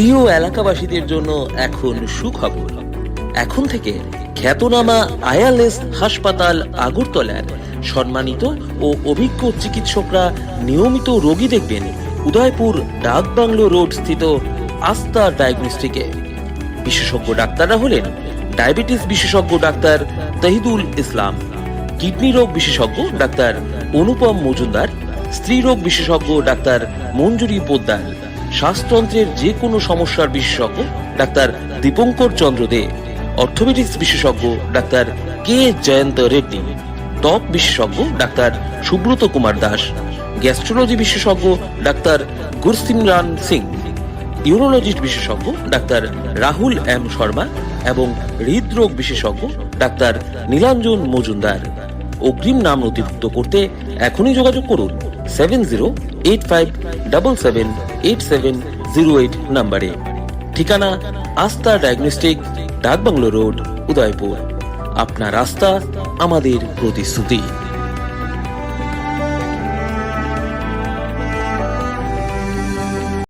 প্রিয় এলাকাবাসীদের জন্য এখন সুখবর। এখন থেকে খ্যাতনামা আয়ারলেস হাসপাতাল আগরতলার সম্মানিত ও অভিজ্ঞ চিকিৎসকরা নিয়মিত রোগী দেখবেন উদয়পুর ডাকবাংলো রোড স্থিত আস্থা ডায়াগনস্টিকে। বিশেষজ্ঞ ডাক্তাররা হলেন ডায়াবেটিস বিশেষজ্ঞ ডাক্তার তহিদুল ইসলাম, কিডনি রোগ বিশেষজ্ঞ ডাক্তার অনুপম মজুমদার, স্ত্রী রোগ বিশেষজ্ঞ ডাক্তার মঞ্জুরি পোদ্দার। শ্বাসতন্ত্রের যে কোনো সমস্যার বিশেষজ্ঞ ডাক্তার দীপঙ্কর চন্দ্র দে, অর্থোপেডিক্স বিশেষজ্ঞ ডাক্তার কে জয়ন্ত রেড্ডি ত্বক বিশেষজ্ঞ ডাক্তার সুব্রত কুমার দাস, গ্যাস্ট্রোলজি বিশেষজ্ঞ ডাক্তার গুরসিমরান সিং, ইউরোলজিস্ট বিশেষজ্ঞ ডাক্তার রাহুল এম শর্মা এবং হৃদরোগ বিশেষজ্ঞ ডাক্তার নীলাঞ্জন মজুমদার। অগ্রিম নাম নথিভুক্ত করতে এখনই যোগাযোগ করুন seven zero eight five double seven eight seven zero eight নাম্বারে। ঠিকানা আস্থা ডায়াগনস্টিক, ডাকবাংলো রোড, উদয়পুর। আপনার রাস্তা আমাদের প্রতিশ্রুতি।